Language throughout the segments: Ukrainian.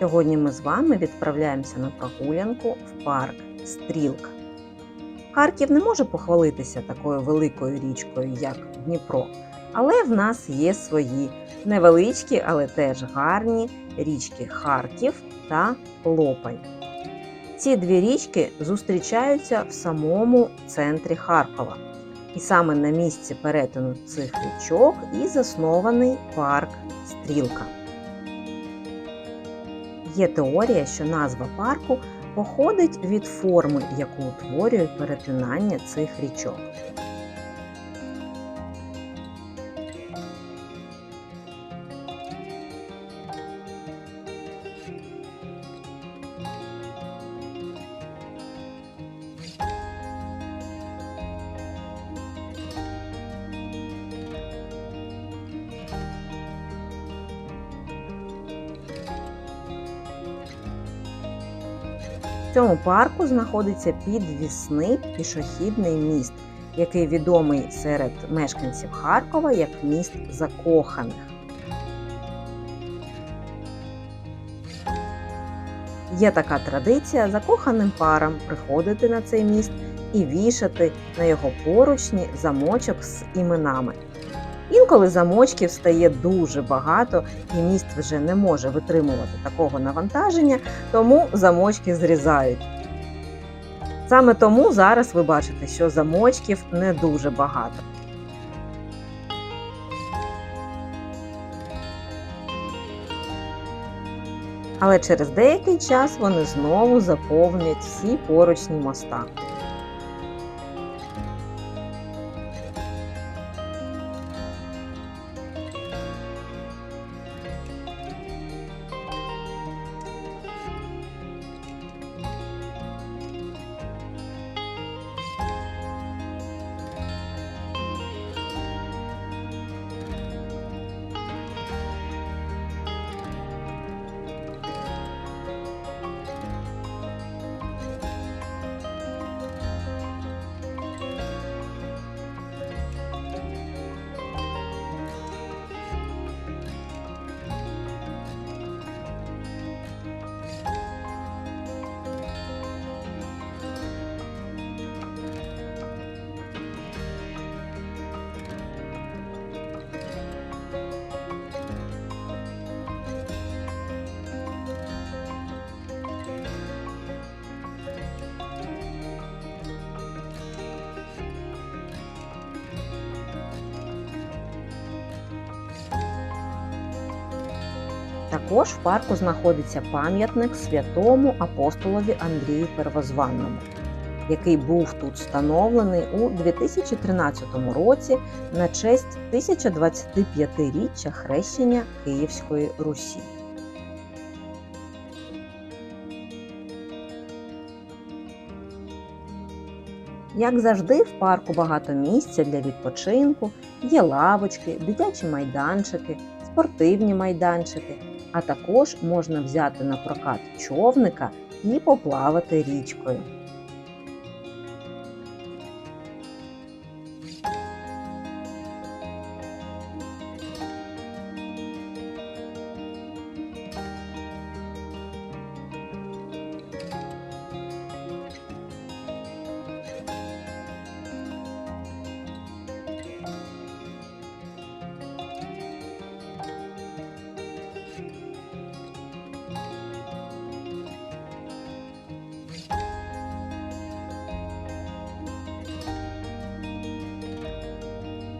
Сьогодні ми з вами відправляємося на прогулянку в парк Стрілка. Харків не може похвалитися такою великою річкою, як Дніпро, але в нас є свої невеличкі, але теж гарні річки Харків та Лопань. Ці дві річки зустрічаються в самому центрі Харкова. І саме на місці перетину цих річок і заснований парк Стрілка. Є теорія, що назва парку походить від форми, яку утворює перетинання цих річок. Цьому парку знаходиться підвісний пішохідний міст, який відомий серед мешканців Харкова як міст закоханих. Є така традиція закоханим парам приходити на цей міст і вішати на його поручні замочок з іменами. Інколи замочків стає дуже багато, і міст вже не може витримувати такого навантаження, тому замочки зрізають. Саме тому зараз ви бачите, що замочків не дуже багато. Але через деякий час вони знову заповнять всі поручні моста. Також в парку знаходиться пам'ятник святому апостолові Андрію Первозванному, який був тут встановлений у 2013 році на честь 1025-річчя хрещення Київської Русі. Як завжди, в парку багато місця для відпочинку, є лавочки, дитячі майданчики, спортивні майданчики, а також можна взяти на прокат човника і поплавати річкою.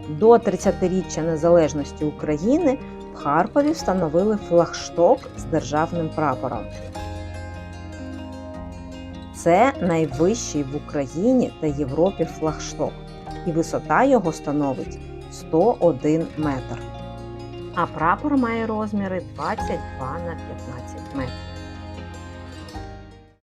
До 30-річчя незалежності України в Харкові встановили флагшток з державним прапором. Це найвищий в Україні та Європі флагшток, і висота його становить 101 метр. А прапор має розміри 22 на 15 метрів.